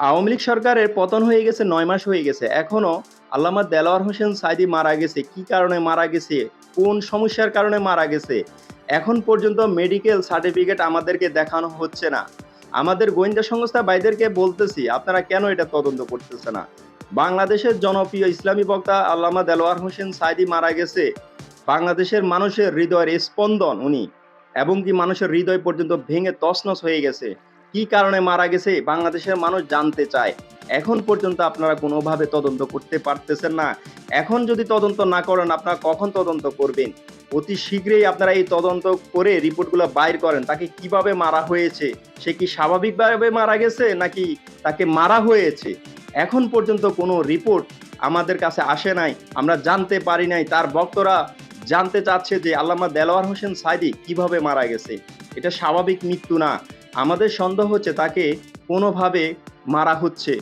আওয়ামী লীগ সরকারের পতন হয়ে গেছে, নয় মাস হয়ে গেছে। এখনও আল্লামা দেলোয়ার হোসেন সাইদি মারা গেছে। কি কারণে মারা গেছে? কোন সমস্যার কারণে মারা গেছে? এখন পর্যন্ত মেডিকেল সার্টিফিকেট আমাদেরকে দেখানো হচ্ছে না। আমাদের গোয়েন্দা সংস্থা ভাইদেরকে বলতেছি, আপনারা কেন এটা তদন্ত করতেছে না? বাংলাদেশের জনপ্রিয় ইসলামী বক্তা আল্লামা দেলোয়ার হোসেন সাইদি মারা গেছে। বাংলাদেশের মানুষের হৃদয়ের স্পন্দন উনি, এবং কি মানুষের হৃদয় পর্যন্ত ভেঙে তছনছ হয়ে গেছে। কি কারণে মারা গেছে, বাংলাদেশের মানুষ জানতে চায়। এখন পর্যন্ত আপনারা কোনোভাবে তদন্ত করতে পারতেছেন না। এখন যদি তদন্ত না করেন, আপনারা কখন তদন্ত করবেন? অতি শীঘ্রই আপনারা এই তদন্ত করে রিপোর্টগুলো বাইর করেন। তাকে কীভাবে মারা হয়েছে? সে কি স্বাভাবিকভাবে মারা গেছে, নাকি তাকে মারা হয়েছে? এখন পর্যন্ত কোনো রিপোর্ট আমাদের কাছে আসে নাই, আমরা জানতে পারি নাই। তার ভক্তরা জানতে চাচ্ছে যে আল্লামা দেলোয়ার হোসেন সাইদি কীভাবে মারা গেছে। এটা স্বাভাবিক মৃত্যু না। আমাদের সন্দেহ হচ্ছে তাকে কোনোভাবে মারা হচ্ছে।